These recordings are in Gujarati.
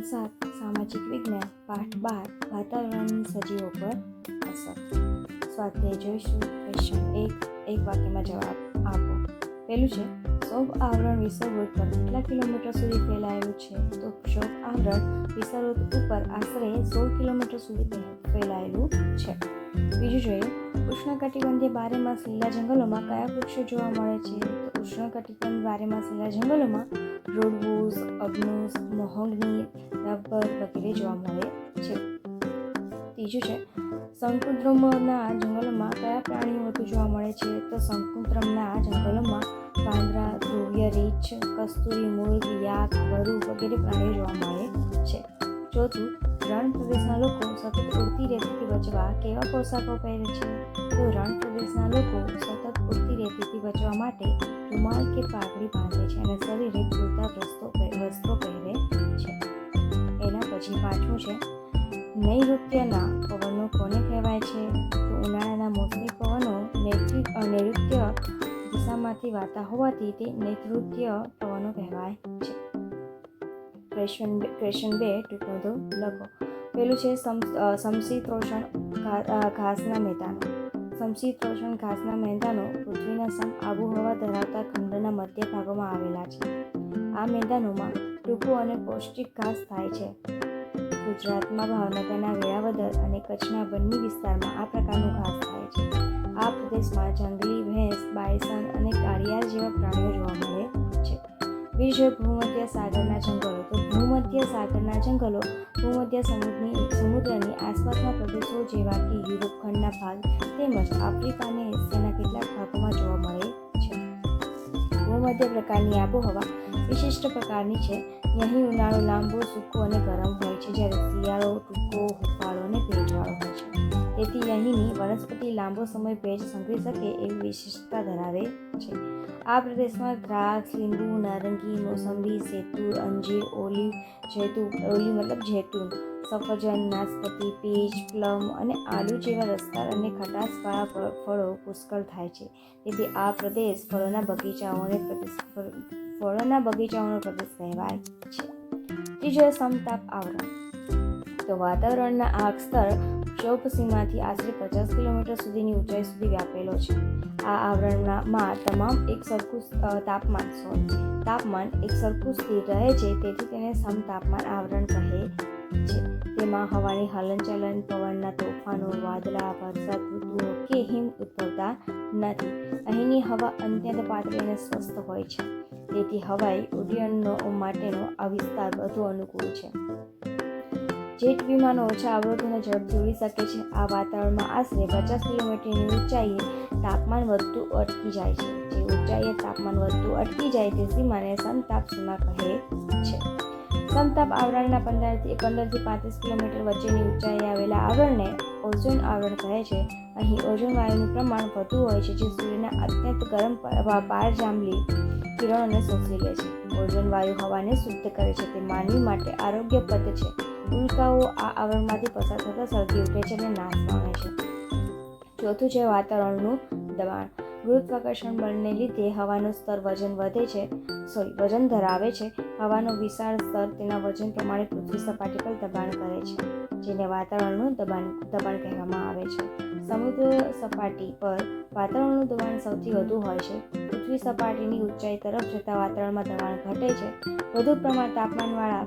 ધોરણ સાત સામાજિક વિજ્ઞાન, પાઠ બાર, વાતાવરણની સજીવો પર અસર. સ્વાધ્યાય જોઈશું. ક્વેશ્ચન એક એક વાક્યમાં જવાબ આપો. પહેલું છે શોભ આવરણ વિષુવવૃત્ત પર કેટલા કિલોમીટર સુધી ફેલાયેલું છે? તો શોભ આવરણ વિષુવવૃત્ત ઉપર આશરે સોળ કિલોમીટર સુધી ફેલાયેલું છે. બીજું જોઈએ, ઉષ્ણકટિબંધીય બારેમાસ લીલા જંગલોમાં કયા વૃક્ષો જોવા મળે છે? તો ઉષ્ણકટિબંધ બારેમાસ લીલા જંગલોમાં રોડવુઝ અગ્નુસ મોહંગની, રબર વગેરે જોવા મળે છે. ત્રીજું છે, શંકુદ્રમના જંગલોમાં કયા પ્રાણીઓ વધુ જોવા મળે છે? તો શંકુદ્રમના જંગલોમાં કસ્તુરી મુર્ગ યાક વરુ વગેરે પ્રાણીઓ જોવા મળે છે. ચોથું, રણ પ્રદેશના લોકો સતત ઉડતી રેતીથી બચવા કેવા પોશાકો પહેરે છે? તો રણ પ્રદેશના લોકો સતત ઉડતી રેતીથી બચવા માટે રૂમાલ કે પાઘડી બાંધે છે અને શરીરે પૂરતા વસ્ત્રો વસ્ત્રો પહેરે છે. એના પછી પાંચમું છે, નૈઋત્યના પવનો કોને કહેવાય છે? તો ઉનાળાના મોસમી પવનો નૈઋત્ય દિશામાંથી વાર્તા હોવાથી તે નૈઋત્ય પવનો કહેવાય છે. ક્વેશ્ચન ક્વેશ્ચન બે ટૂંકો લખો. પેલું છે સમશીતોષણ ઘાસના મેદાનો. સમશીતોષણ ઘાસના મેદાનો પૃથ્વીના સમ, આબોહવા ધરાવતા ખંડના મધ્ય ભાગોમાં આવેલા છે. આ મેદાનોમાં ટૂંકું અને પૌષ્ટિક ઘાસ થાય છે. ગુજરાતમાં ભાવનગરના વેળાવદર અને કચ્છના બન્ની વિસ્તારમાં આ પ્રકારનું ઘાસ થાય છે. આ પ્રદેશમાં જંગલી ભેંસ બાયસન અને કાળિયાર જેવા પ્રાણીઓ જોવા મળે છે. બીજું ભૂમધ્ય સાગરના જંગલો. તો ભૂમધ્ય સાગરના જંગલો ભૂમધ્ય સમુદ્રની સમુદ્રની આસપાસના પ્રદેશો જેવા કે યુરોપ ખંડના ભાગ તેમજ આફ્રિકા અને એશિયાના કેટલાક ભાગોમાં જોવા મળે ભૂમધ્ય પ્રકારની આબોહવા વિશિષ્ટ પ્રકારની છે. અહીં ઉનાળો, લાંબો, સૂકો અને ગરમ હોય છે, જ્યારે શિયાળો, ટૂંકો, હુફાળો અને ભેજવાળો હોય છે. તેથી અહીંની વનસ્પતિ લાંબો સમય ભેજ સંભળી શકે એવી વિશિષ્ટતા ધરાવે છે. આ પ્રદેશમાં દ્રાક્ષ, લીંબુ, નારંગી, મોસંબી સેતુ અંજીર, ઓલિવ, જૈતુ, ઓલિવ મતલબ જૈતુન સફરજન, નાશપતિ, પીચ, પ્લમ અને આલુ જેવા રસદાર અને ખટાશવાળા ફળો પુષ્કળ થાય છે. તેથી આ પ્રદેશ ફળોના બગીચાઓને ફળોના બગીચાઓનો પ્રદેશ કહેવાય છે. ત્રીજો સમતાપ આવરણ. તો વાતાવરણના આગ સ્તર ક્ષોભ સીમાથી આશરે પચાસ કિલોમીટર સુધીની ઊંચાઈ સુધી વ્યાપેલો છે. આ આવરણમાં તમામ એક સરખું તાપમાન સોરી તાપમાન એક સરખું સ્થિર રહે છે, તેથી તેને સમતાપમાન આવરણ કહે છે. તેમાં હવાની હલનચલન, પવનના તોફાનો, વાદળા, વરસાદ, ઋતુઓ કે હિમ ઉદ્ભવતા નથી. અહીંની હવા અત્યંત પાતળી અને સ્વસ્થ હોય છે. તેથી હવાઈ ઉડ્ડયનો માટેનો આ વિસ્તાર વધુ અનુકૂળ છે. જેટ વિમાનો ઓછા અવરોધોને ઝડપ જોડી શકે છે. આ વાતાવરણમાં આશરે પચાસ કિલોમીટરની ઊંચાઈએ તાપમાન વધતું અટકી જાય છે. જે ઊંચાઈએ તાપમાન વધતું અટકી જાય તે સીમાને સમતાપ સીમા કહે છે. સમતાપ આવરણના પંદરથી પંદરથી પાંત્રીસ કિલોમીટર વચ્ચેની ઊંચાઈએ આવેલા આવરણને ઓઝોન આવરણ કહે છે. અહીં ઓઝોન વાયુનું પ્રમાણ વધુ હોય છે, જે સૂર્યના અત્યંત ગરમ પારજાંબલી કિરણોને શોષી લે છે. ઓઝોન વાયુ હવાને શુદ્ધ કરે છે, તે માનવી માટે આરોગ્યપ્રદ છે. ઉલ્કાઓ આ આવરણમાંથી પસાર થતાં સળગી ઉઠે છે અને નાશ પામે છે. ચોથું છે વાતાવરણનું દબાણ. ગુરુત્વાકર્ષણ બળને લીધે હવાનું સ્તર વજન વધે છે. સોરી વજન ધરાવે છે. હવાનું વિશાળ સ્તર તેના વજન પ્રમાણે પૃથ્વી સપાટી પર દબાણ કરે છે, જેને વાતાવરણનું દબાણ દબાણ કહેવામાં આવે છે. સમુદ્ર સપાટી પર વાતાવરણનું દબાણ સૌથી વધુ હોય છે. પૃથ્વી સપાટીની ઊંચાઈ તરફ જતાં વાતાવરણમાં દબાણ ઘટે છે. વધુ પ્રમાણ તાપમાનવાળા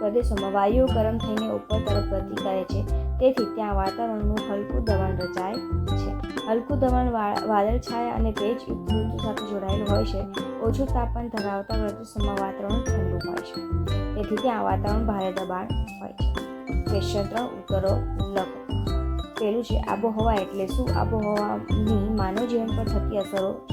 પ્રદેશોમાં વાયુઓ ગરમ થઈને ઉપર તરફ ગતિ કરે છે. તેથી ત્યાં વાતાવરણનું હલકું દબાણ રચાય છે. હલકું દબાણ વા- વાદળછાયા અને ભેજ ઋતુ સાથે જોડાયેલું હોય છે. ઓછું તાપમાન ધરાવતા પ્રદેશોમાં વાતાવરણ ઠંડુ હોય છે. તેથી ત્યાં વાતાવરણ ભારે દબાણ હોય છે. ક્વેશ્ચન ત્રણ ઉત્તરો લખો પેલું છે આબોહવા એટલે શું? આબોહવાની માનવ જીવન પર થતી અસરો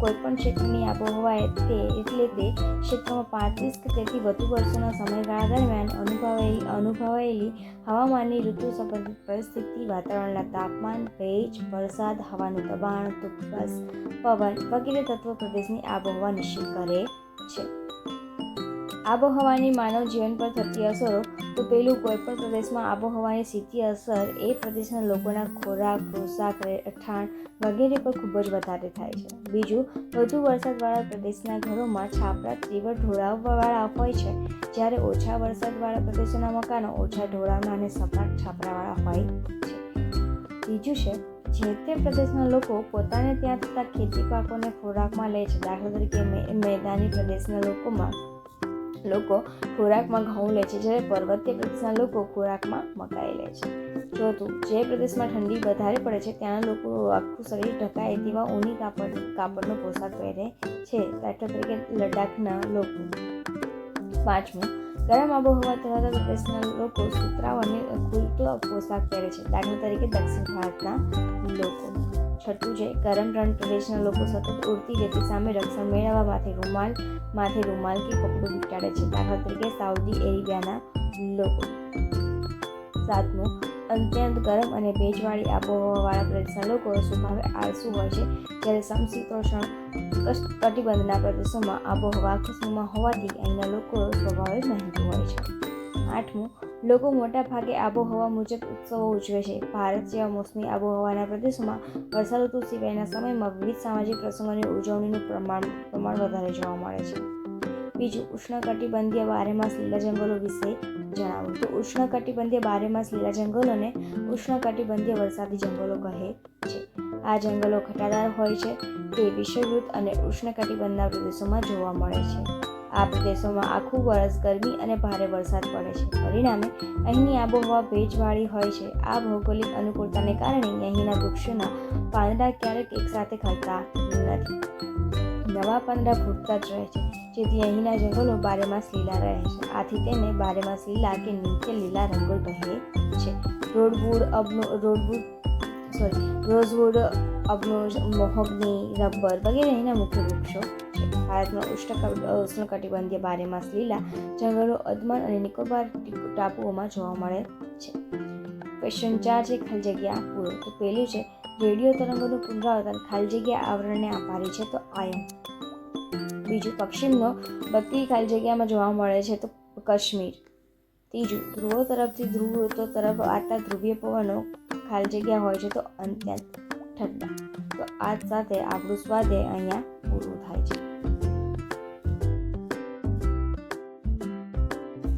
કોઈપણ ક્ષેત્રની આબોહવા તે એટલે તે ક્ષેત્રમાં પાંત્રીસ કે તેથી વધુ વર્ષોના સમયગાળા દરમિયાન અનુભવાયેલી અનુભવાયેલી હવામાનની ઋતુ સંબંધિત પરિસ્થિતિ, વાતાવરણના તાપમાન, ભેજ, વરસાદ, હવાનું દબાણ, ધુમ્મસ, પવન વગેરે તત્વો પ્રદેશની આબોહવા નિશ્ચિત કરે છે. આબોહવાની માનવ જીવન પર થતી અસરો તો પેલું કોઈપણ પ્રદેશમાં આબોહવાની સીધી અસર એ પ્રદેશના લોકોના ખોરાક, પોશાક, રહેઠાણ વગેરે પર ખૂબ જ વધારે થાય છે. બીજું, વધુ વરસાદવાળા પ્રદેશના ઘરોમાં છાપરા તીવ્ર ઢોળાવવાળા હોય છે, જ્યારે ઓછા વરસાદવાળા પ્રદેશોના મકાનો ઓછા ઢોળાવના અને સપાટ છાપરાવાળા હોય છે. ત્રીજું છે, જે તે પ્રદેશના લોકો પોતાને ત્યાં થતા ખેતી પાકોને ખોરાકમાં લે છે. દાખલા તરીકે મેદાની પ્રદેશના લોકોમાં લોકો ખોરાકમાં ઘઉં લે છે, જ્યારે પર્વતીય પ્રદેશના લોકો ખોરાકમાં મકાઈ લે છે. ચોથું જે પ્રદેશમાં ઠંડી વધારે પડે છે ત્યાંના લોકો આખું શરીર ઢકાય તેવા ઊની કાપડ, કાપડનો પોશાક પહેરે છે. દાખલા તરીકે લદ્દાખના લોકો. પાંચમું, ગરમ આબોહવા ધરાવતા પ્રદેશના લોકો સુતરાવ અને ખુલતો પોશાક પહેરે છે. દાખલા તરીકે દક્ષિણ ભારતના લોકો. છઠ્ઠું છે, ગરમ રણ પ્રદેશના લોકો સતત ઉડતી રેતી સામે રક્ષણ મેળવવા માટે રૂમાલ, માથે રૂમાલ કે કપડું વીંટાળે છે. દાખલા તરીકે સાઉદી એરેબિયાના લોકો. સાતમું, અત્યંત ગરમ અને ભેજવાળી આબોહવાવાળા પ્રદેશના લોકો સ્વભાવે આળસુ હોય છે. જ્યારે સમશીતોષણ કટિબંધના પ્રદેશોમાં આબોહવા ખુશનુમા હોવાથી અહીંના લોકો સ્વભાવે મહેનતુ હોય છે. આઠમું, લોકો મોટા ભાગે આબોહવા મુજબ ઉત્સવો ઉજવે છે. ભારત જેવા મોસમી આબોહવાના પ્રદેશોમાં વરસાદ ઋતુ સિવાયના સમયમાં વિવિધ સામાજિક પ્રસંગોની ઉજવણીનું પ્રમાણ પ્રમાણ વધારે જોવા મળે છે. બીજું, ઉષ્ણકટિબંધીય બારેમાસ લીલા જંગલો વિશે જણાવું. તો ઉષ્ણકટિબંધીય બારેમાસ લીલા જંગલોને ઉષ્ણકટિબંધીય વરસાદી જંગલો કહે છે. આ જંગલો ઘટાદાર હોય છે તે વિશ્વયુદ્ધ અને ઉષ્ણકટિબંધના પ્રદેશોમાં જોવા મળે છે. આ પ્રદેશોમાં આખું વરસ ગરમી અને ભારે વરસાદ પડે છે. પરિણામે, અહીંની આબોહવા ભેજવાળી હોય છે. આ ભૌગોલિક અનુકૂળતાને કારણે અહીંના વૃક્ષોના પાંદડા ક્યારેક એકસાથે ખરતા નથી. નવા પાંદડા ફૂટતા જ રહે છે, જેથી અહીંના જંગલો બારેમાસ લીલા રહે છે. આથી તેને બારેમાસ લીલા કે નીચે લીલા રંગો કહે છે રોડવુડ અબનો, રોડવુડ સોરી રોઝવુડ અબનો મોહગની રબર વગેરે અહીંના મુખ્ય વૃક્ષો ઉષ્ણ ઉષ્ણકટિબંધીય બારેમાસ લીલા જંગલો, અદમાન અને નિકોબાર ટાપુઓમાં જોવા મળે છે. ક્વેશ્ચન ચાર છે, ખાલી જગ્યા પૂરો. તો પહેલું છે, રેડિયો તરંગોનું પુનરાવર્તન, ખાલી જગ્યા આવરણને આભારી છે, તો આયન. બીજું, પશ્ચિમનો બત્તી ખાલી જગ્યામાં જોવા મળે છે, તો કાશ્મીર. ત્રીજું, ધ્રુવો તરફથી ધ્રુવ ઋતુ તરફ આટલા ધ્રુવીય પવનો ખાલી જગ્યા હોય છે, તો અત્યંત ઠંડા. તો આ સાથે આપણું સ્વાધ્યાય અહીંયા પૂરું થાય છે.